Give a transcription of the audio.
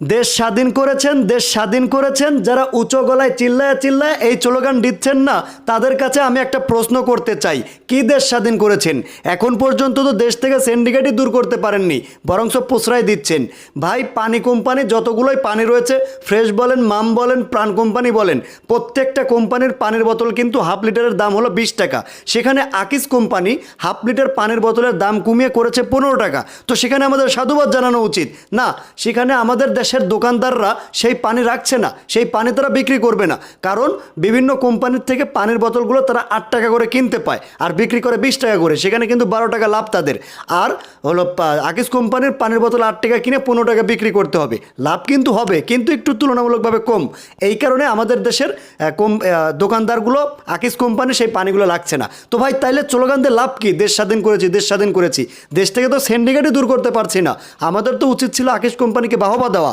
দেশ স্বাধীন করেছেন, দেশ স্বাধীন করেছেন। যারা উঁচু গলায় চিল্লায় চিল্লায় এই স্লোগান দিচ্ছেন না, তাদের কাছে আমি একটা প্রশ্ন করতে চাই, কি দেশ স্বাধীন করেছেন? এখন পর্যন্ত তো দেশ থেকে সিন্ডিকেটই দূর করতে পারেননি বরং সব প্রশ্রয় দিচ্ছেন। ভাই, পানি কোম্পানি যতগুলোই পানি রয়েছে, ফ্রেশ বলেন, মাম বলেন, প্রাণ কোম্পানি বলেন, প্রত্যেকটা কোম্পানির পানির বোতল কিন্তু হাফ লিটারের দাম হলো বিশ টাকা। সেখানে আকিস কোম্পানি হাফ লিটার পানির বোতলের দাম কমিয়ে করেছে পনেরো টাকা। তো সেখানে আমাদের সাধুবাদ জানানো উচিত। না, সেখানে আমাদের দেশের দোকানদাররা সেই পানি রাখছে না, সেই পানি তারা বিক্রি করবে না। কারণ বিভিন্ন কোম্পানির থেকে পানির বোতলগুলো তারা আট টাকা করে কিনতে পায় আর বিক্রি করে বিশ টাকা করে। সেখানে কিন্তু বারো টাকা লাভ তাদের। আর হলো আকিস কোম্পানির পানির বোতল আট টাকা কিনে পনেরো টাকা বিক্রি করতে হবে। লাভ কিন্তু হবে, কিন্তু একটু তুলনামূলকভাবে কম। এই কারণে আমাদের দেশের কম দোকানদারগুলো, আকিস কোম্পানি সেই পানিগুলো লাগছে না। তো ভাই, তাইলে স্লোগানদের লাভ কি? দেশ স্বাধীন করেছি, দেশ স্বাধীন করেছি। দেশ থেকে তো সিন্ডিকেটই দূর করতে পারছি না। আমাদের তো উচিত ছিল আকিস কোম্পানিকে বাহবা দেওয়া।